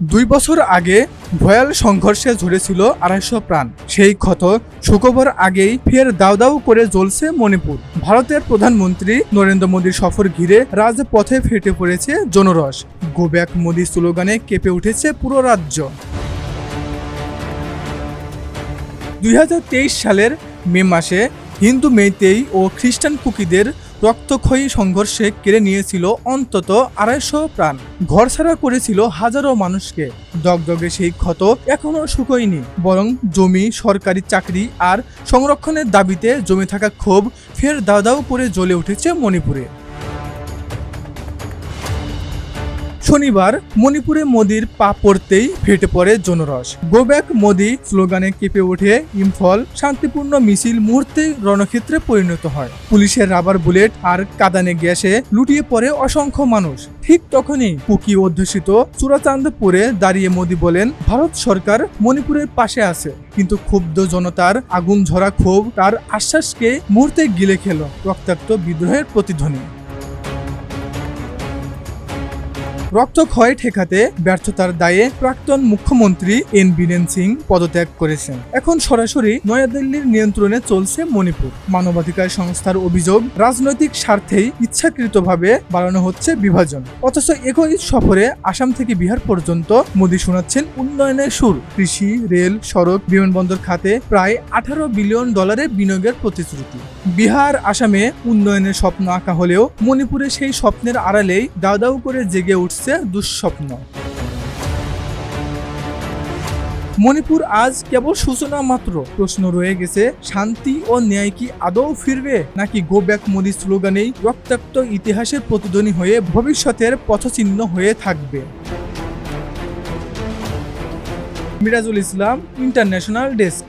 দুই বছর আগে ভয়াল সংঘর্ষে ঝরেছিল আড়াইশো প্রাণ। সেই ক্ষত শুকোবার আগেই ফের দাউ দাউ করে জ্বলছে মণিপুর। ভারতের প্রধানমন্ত্রী নরেন্দ্র মোদীর সফর ঘিরে রাজপথে ফেটে পড়েছে জনরস। গো ব্যাক মোদী স্লোগানে কেঁপে উঠেছে পুরো রাজ্য। দুই হাজার তেইশ সালের মে মাসে হিন্দু মেইতেই ও খ্রিস্টান কুকিদের রক্তক্ষয়ী সংঘর্ষে কেড়ে নিয়েছিল অন্তত আড়াইশো প্রাণ। ঘরছাড়া করেছিল হাজারো মানুষকে। দগদগে সেই ক্ষত এখনও শুকোয়নি। বরং জমি, সরকারি চাকরি আর সংরক্ষণের দাবিতে জমে থাকা ক্ষোভ ফের দাও করে জ্বলে উঠেছে মণিপুরে। শনিবার মণিপুরে মোদির পা পড়তেই ফেটে পড়ে জনরস। গো ব্যাক মোদি স্লোগানে কেঁপে ওঠে ইম্ফল, শান্তিপূর্ণ মিছিল মুহূর্তেই রণক্ষেত্রে পরিণত হয়। পুলিশের রাবার বুলেট আর কাদানে গ্যাসে লুটিয়ে পড়ে অসংখ্য মানুষ। ঠিক তখনই কুকি অধ্যুষিত চূড়াচাঁদপুরে দাঁড়িয়ে মোদি বলেন, ভারত সরকার মণিপুরের পাশে আছে, কিন্তু ক্ষুব্ধ জনতার আগুন ঝরা ক্ষোভ তার আশ্বাসকে মুহূর্তে গিলে খেল। রক্তাক্ত বিদ্রোহের প্রতিধ্বনি। রক্তক্ষয় ঠেকাতে ব্যর্থতার দায়ে প্রাক্তন মুখ্যমন্ত্রী এন বীরেন সিং পদত্যাগ করেছেন। এখন সরাসরি নয়াদিল্লির নিয়ন্ত্রণে চলছে মণিপুর। মানবাধিকার সংস্থার অভিযোগ, রাজনৈতিক স্বার্থেই ইচ্ছাকৃতভাবে বাড়ানো হচ্ছে বিভাজন। অথচ একই সফরে আসাম থেকে বিহার পর্যন্ত মোদী শোনাচ্ছেন উন্নয়নের সুর। কৃষি, রেল, সড়ক, বিমানবন্দর খাতে প্রায় আঠারো বিলিয়ন ডলারের বিনিয়োগের প্রতিশ্রুতি। বিহার, আসামে উন্নয়নের স্বপ্ন আঁকা হলেও মণিপুরে সেই স্বপ্নের আড়ালেই দাউ করে জেগে উঠছে দুঃস্বপ্ন। মণিপুর আজ কেবল সূচনা মাত্র। প্রশ্ন রয়ে গেছে, শান্তি ও ন্যায় কি আদৌ ফিরবে? নাকি গো ব্যাক মোদি স্লোগানেই রক্তাক্ত ইতিহাসের প্রতিধ্বনি হয়ে ভবিষ্যতের পথচিহ্ন হয়ে থাকবে? মিরাজুল ইসলাম ইন্টারন্যাশনাল ডেস্ক